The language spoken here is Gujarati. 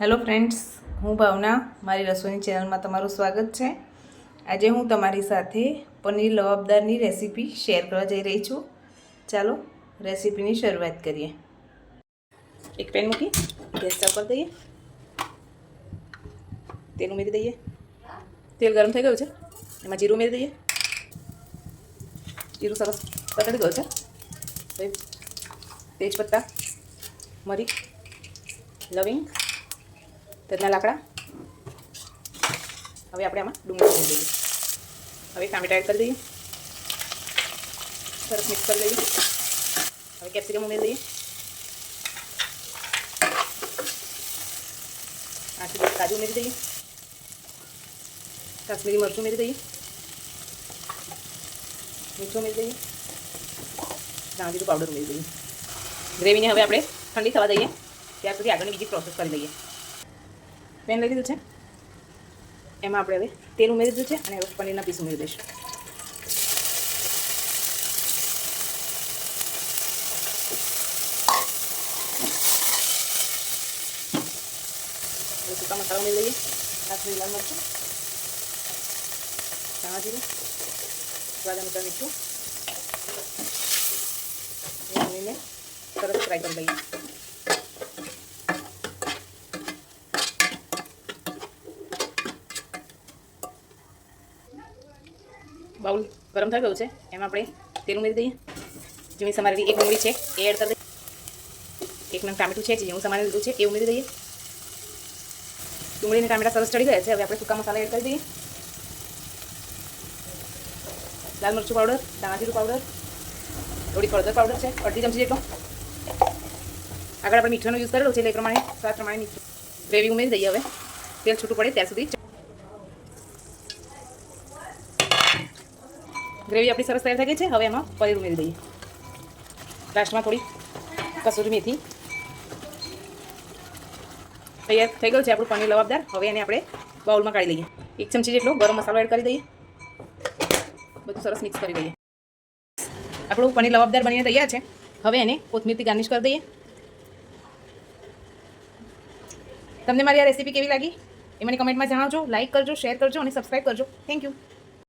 હેલો ફ્રેન્ડ્સ, હું ભાવના, મારી રસોઈની ચેનલમાં તમારું સ્વાગત છે. આજે હું તમારી સાથે પનીર લવાબદારની રેસીપી શેર કરવા જઈ રહી છું. ચાલો, રેસીપીની શરૂઆત કરીએ. એક પેન મૂકી, ગેસ ચાલુ દઈએ. તેલ ઉમેરી દઈએ. તેલ ગરમ થઈ ગયું છે. એમાં જીરું ઉમેરી દઈએ. જીરું સરસ પકડી ગયું છે. તેજપત્તા, મરી, લવિંગ તજના લાકડા. હવે આપણે આમાં ડુંગળી ઉમેરી દઈએ હવે ટામેટા એડ કરી દઈએ. સરસ મિક્સ કરી લઈએ. હવે કેપ્સિકમ ઉમેરી દઈએ. આથી કાજુ ઉમેરી દઈએ. કાશ્મીરી મરચું ઉમેરી દઈએ. મીઠું ઉમેરી દઈએ. ધાણાજીરું પાવડર ઉમેરી દઈએ. ગ્રેવીને હવે આપણે ઠંડી થવા દઈએ. ત્યાર સુધી આગળની બીજી પ્રોસેસ કરી લઈએ. પેન લઈ લીધું છે. એમાં આપણે હવે તેલ ઉમેરી દીધું છે અને હવે પનીરના પીસ ઉમેરી દઈશું. સૂકા મસાલા ઉમેરી લઈએ. કાશ્મીરી લાલ મરચું, ધાણા જીરું, સ્વાદ અનુસાર મીઠું. ઉમેરીને સરસ ફ્રાય કરી લઈએ. બાઉલ ગરમ થઈ ગયું છે. એમાં આપણે તેલ ઉમેરી દઈએ. જેવી સમારેલી એક ડુંગળી છે, એ એડ કરી દઈએ. એક નંગ ટામેટું છે, જે હું સમારી લીધું છે, એ ઉમેરી દઈએ. ડુંગળીને ટામેટા સરસ ચડી ગયા છે, હવે આપણે સૂકા મસાલા એડ કરી દઈએ. લાલ મરચું પાવડર દાણાજીરું પાવડર, થોડી હળદર પાવડર છે, અડધી ચમચી જેટલો. આગળ આપણે મીઠાનો યુઝ કરેલો છે, એટલે એ પ્રમાણે સ્વાદ પ્રમાણે મીઠું ગ્રેવી ઉમેરી દઈએ હવે. તેલ છૂટું પડે ત્યાં સુધી ગ્રેવી આપણી સરસ તૈયાર થઈ ગઈ છે. હવે એમાં પનીર ઉમેરી દઈએ. લાસ્ટમાં થોડી કસૂરી મેથી. તૈયાર થઈ ગયું છે આપણું પનીર લવાબદાર. હવે એને આપણે બાઉલમાં કાઢી લઈએ. એક ચમચી જેટલો ગરમ મસાલો એડ કરી દઈએ. બધું સરસ મિક્સ કરી દઈએ આપણું પનીર લવાબદાર બનીને તૈયાર છે. હવે એને કોથમીરથી ગાર્નિશ કરી દઈએ. તમને મારી આ રેસીપી કેવી લાગી? એ મને કમેન્ટમાં જણાવજો લાઇક કરજો શેર કરજો અને સબસ્ક્રાઈબ કરજો. Thank you